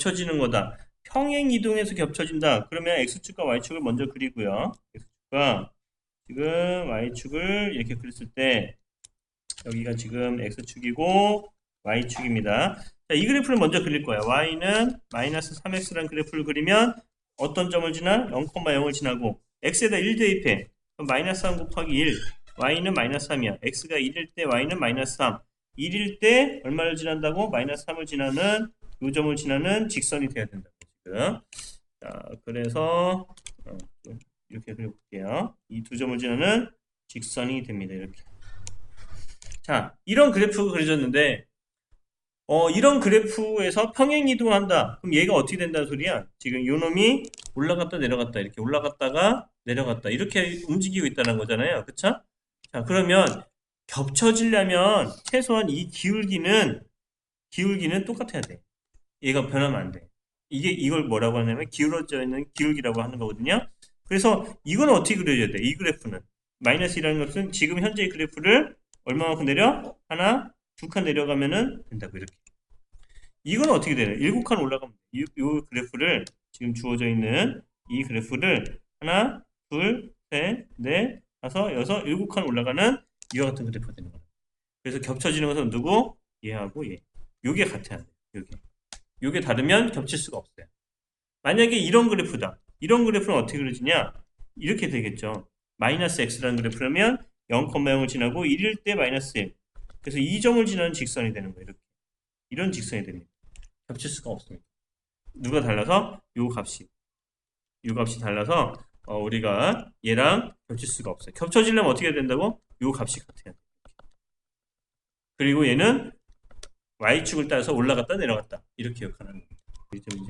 겹쳐지는 거다. 평행 이동해서 겹쳐진다. 그러면 x축과 y축을 먼저 그리고요. x축과 지금 y축을 이렇게 그렸을 때 여기가 지금 x축이고 y축입니다. 자, 이 그래프를 먼저 그릴 거야. y는 마이너스 3x라는 그래프를 그리면 어떤 점을 지나? 0,0을 지나고 x에다 1 대입해. 그럼 마이너스 3 곱하기 1. y는 마이너스 3이야. x가 1일 때 y는 마이너스 3. 1일 때 얼마를 지난다고? 마이너스 3을 지나는 요 점을 지나는 직선이 돼야 된다고 지금. 자, 그래서 어, 좀 이렇게 그려볼게요. 이 두 점을 지나는 직선이 됩니다. 이렇게. 자, 이런 그래프가 그려졌는데 어, 이런 그래프에서 평행 이동한다. 그럼 얘가 어떻게 된다는 소리야? 지금 요 놈이 올라갔다 내려갔다 이렇게 올라갔다가 내려갔다 이렇게 움직이고 있다는 거잖아요. 그쵸? 자, 그러면 겹쳐지려면 최소한 이 기울기는 기울기는 똑같아야 돼. 얘가 변하면 안 돼. 이게 이걸 뭐라고 하냐면 기울어져 있는 기울기라고 하는 거거든요. 그래서 이건 어떻게 그려져야 돼? 이 그래프는 마이너스 1이라는 것은 지금 현재의 그래프를 얼마만큼 내려? 하나, 두 칸 내려가면은 된다고 이렇게. 이건 어떻게 되냐? 일곱 칸 올라가면 이, 이 그래프를 지금 주어져 있는 이 그래프를 하나, 둘, 셋, 넷, 다섯, 여섯, 일곱 칸 올라가는 이와 같은 그래프가 되는 거야. 그래서 겹쳐지는 것은 누구? 얘하고 얘. 요게 같아야 돼. 요게. 요게 다르면 겹칠 수가 없어요. 만약에 이런 그래프다. 이런 그래프는 어떻게 그려지냐? 이렇게 되겠죠. 마이너스 x라는 그래프라면 0,0을 지나고 1일 때 마이너스 1. 그래서 이 점을 지나는 직선이 되는 거예요. 이렇게. 이런 직선이 됩니다. 겹칠 수가 없습니다. 누가 달라서? 요 값이. 요 값이 달라서 어, 우리가 얘랑 겹칠 수가 없어요. 겹쳐지려면 어떻게 해야 된다고? 요 값이 같아야 돼요. 그리고 얘는 y축을 따라서 올라갔다 내려갔다 이렇게 역할하는 점이지.